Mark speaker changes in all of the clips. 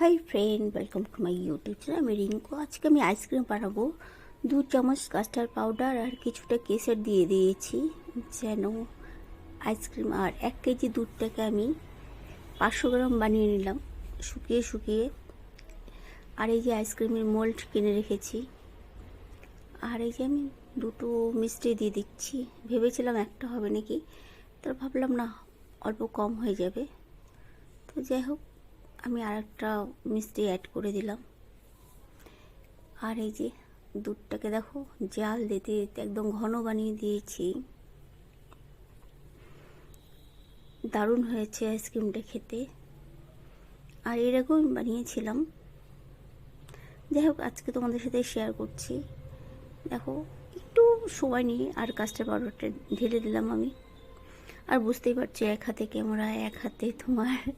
Speaker 1: Hi friend welcome to my YouTube channel আমি রিঙ্কু আজকে আমি আইসক্রিম বানাবো। দু চামচ কাস্টার্ড পাউডার আর কিছুটা কেসের দিয়ে দিয়েছি, যেন আইসক্রিম আর এক কেজি দুধটাকে আমি পাঁচশো গ্রাম বানিয়ে নিলাম, শুকিয়ে শুকিয়ে। আর এই যে আইসক্রিমের মোল্ড কিনে রেখেছি। আর এই যে আমি দুটো মিষ্টি দিয়ে দিচ্ছি। ভেবেছিলাম একটা হবে নাকি তো ভাবলাম না, অল্প কম হয়ে যাবে। তো যাই হোক আমি আর একটা মিষ্টি অ্যাড করে দিলাম। আর এই যে দুধটাকে দেখো, জাল দিতে দিতে একদম ঘন বানিয়ে দিয়েছি। দারুণ হয়েছে আইসক্রিমটা খেতে। আর এরকম বানিয়েছিলাম। যাই হোক, আজকে তোমাদের সাথে শেয়ার করছি। দেখো, একটু সময় নিয়ে আর কাস্টার্ড পাউডারটা ঢেলে দিলাম আমি। আর বুঝতেই পারছি, এক হাতে ক্যামেরা এক হাতে তোমার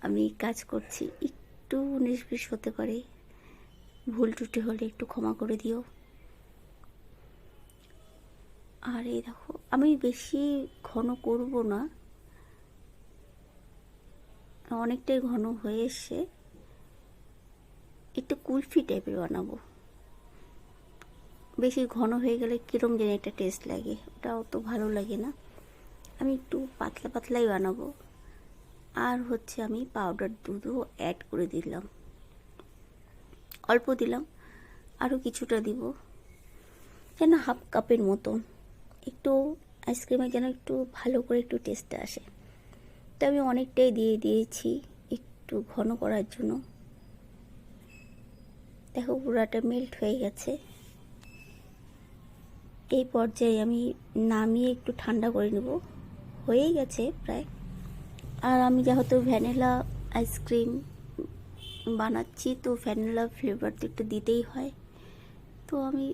Speaker 1: আমি কাজ করছি, একটু নিষ্পিস হতে পারে। ভুল টুটি হলে একটু ক্ষমা করে দিও। আর এই দেখো, আমি বেশি ঘন করব না। অনেকটাই ঘন হয়ে এসছে। একটু কুলফি টাইপের বানাবো। বেশি ঘন হয়ে গেলে কীরম যেন একটা টেস্ট লাগে ওটা অত ভালো লাগে না। আমি একটু পাতলা পাতলাই বানাবো। আর হচ্ছে আমি পাউডার দুধও অ্যাড করে দিলাম। অল্প দিলাম আরও কিছুটা দিব। যেন হাফ কাপের মতন। একটু আইসক্রিমে যেন একটু ভালো করে একটু টেস্টটা আসে। তো আমি অনেকটাই দিয়ে দিয়েছি একটু ঘন করার জন্য। দেখো পুরাটা মেল্ট হয়ে গেছে। এই পর্যায়ে আমি নামিয়ে একটু ঠান্ডা করে নেব। হয়ে গেছে প্রায়। আর আমি যেহেতু ভ্যানিলা আইসক্রিম বানাচ্ছি, তো ভ্যানিলা ফ্লেভার তো একটু দিতেই হয়। তো আমি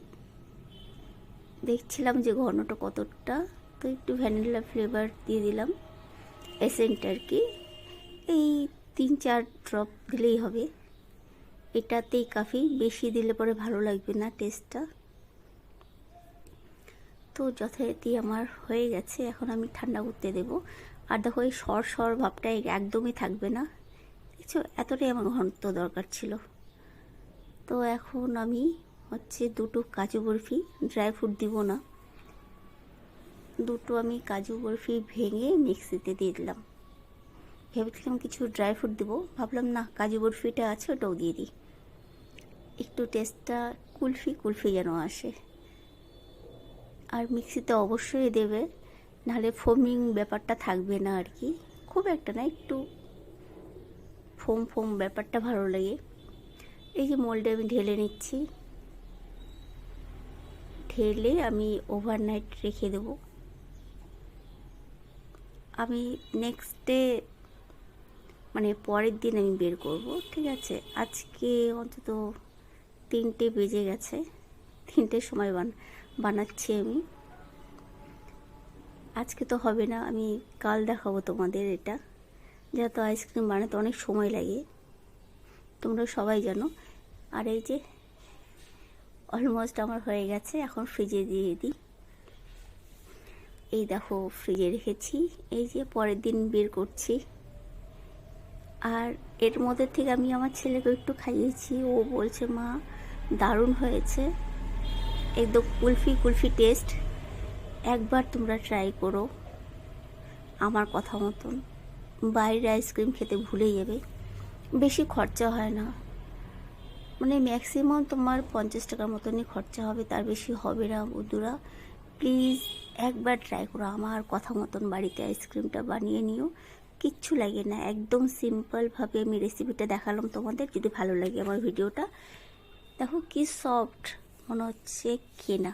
Speaker 1: দেখছিলাম যে ঘনটা কতটা, তো একটু ভ্যানিলা ফ্লেভার দিয়ে দিলাম এসেন্ট আর কি। এই তিন চার ড্রপ দিলেই হবে। এটাতেই কাফি বেশি দিলে পরে ভালো লাগবে না টেস্টটা তো যথারীতি আমার হয়ে গেছে, এখন আমি ঠান্ডা করতে দেব। আর দেখো এই সর সর ভাবটা একদমই থাকবে না। দেখছ? এতটাই আমার ঘনত্ব দরকার ছিল। তো এখন আমি হচ্ছে দুটো কাজু বরফি ড্রাই ফ্রুট দিব না। দুটো আমি কাজু বরফি ভেঙে মিক্সিতে দিয়ে দিলাম। ভেবেছিলাম কিছু ড্রাই ফ্রুট দেবো। ভাবলাম না, কাজু বরফিটা আছে ওটাও দিয়ে দিই। একটু টেস্টটা কুলফি কুলফি যেন আসে। আর মিক্সিতে অবশ্যই দেবে নাহলে ফোমিং ব্যাপারটা থাকবে না আর কি। খুব একটা না, একটু ফোম ফোম ব্যাপারটা ভালো লাগে। এই যে মোল্ডে আমি ঢেলে নিচ্ছি। ঢেলে আমি ওভারনাইট রেখে দেব। আমি নেক্সট ডে মানে পরের দিন আমি বের করব, ঠিক আছে? আজকে অন্তত তিনটে বেজে গেছে। তিনটের সময় বান, বানাচ্ছি আমি। আজকে তো হবে না, আমি কাল দেখাবো তোমাদের এটা। যেহেতু আইসক্রিম বানাতে অনেক সময় লাগে, তোমরা সবাই জানো। আর এই যে অলমোস্ট আমার হয়ে গেছে, এখন ফ্রিজে দিয়ে দিই। এই দেখো ফ্রিজে রেখেছি। এই যে পরের দিন বের করছি। আর এর মধ্যে থেকে আমি আমার ছেলেকে একটু খাইয়েছি, ও বলছে, মা, দারুণ হয়েছে। একদম কুলফি কুলফি টেস্ট একবার তোমরা ট্রাই করো আমার কথা মতন। বাইরে আইসক্রিম খেতে ভুলে যাবে। বেশি খরচা হয় না। মানে ম্যাক্সিমাম তোমার পঞ্চাশ টাকার মতনই খরচা হবে, তার বেশি হবে না বন্ধুরা। প্লিজ একবার ট্রাই করো, আমার কথা মতন বাড়িতে আইসক্রিমটা বানিয়ে নিও। কিচ্ছু লাগে না, একদম সিম্পলভাবে আমি রেসিপিটা দেখালাম তোমাদের, যদি ভালো লাগে আমার ভিডিওটা দেখো কি সফট মনে হচ্ছে কেনা।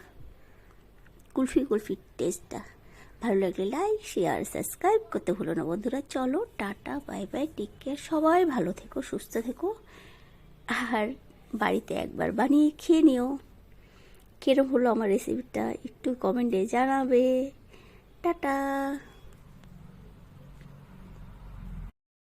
Speaker 1: কুলফি কুলফি টেস্টটা। ভালো লাগলে লাইক শেয়ার সাবস্ক্রাইব করতে ভুলো না বন্ধুরা। চলো, ta ta bye bye take care সবাই ভালো থেকো, সুস্থ থেকো। আর বাড়িতে একবার বানিয়ে খেয়ে নিও। কেরম হলো আমার রেসিপিটা একটু কমেন্টে জানাবে। টাটা।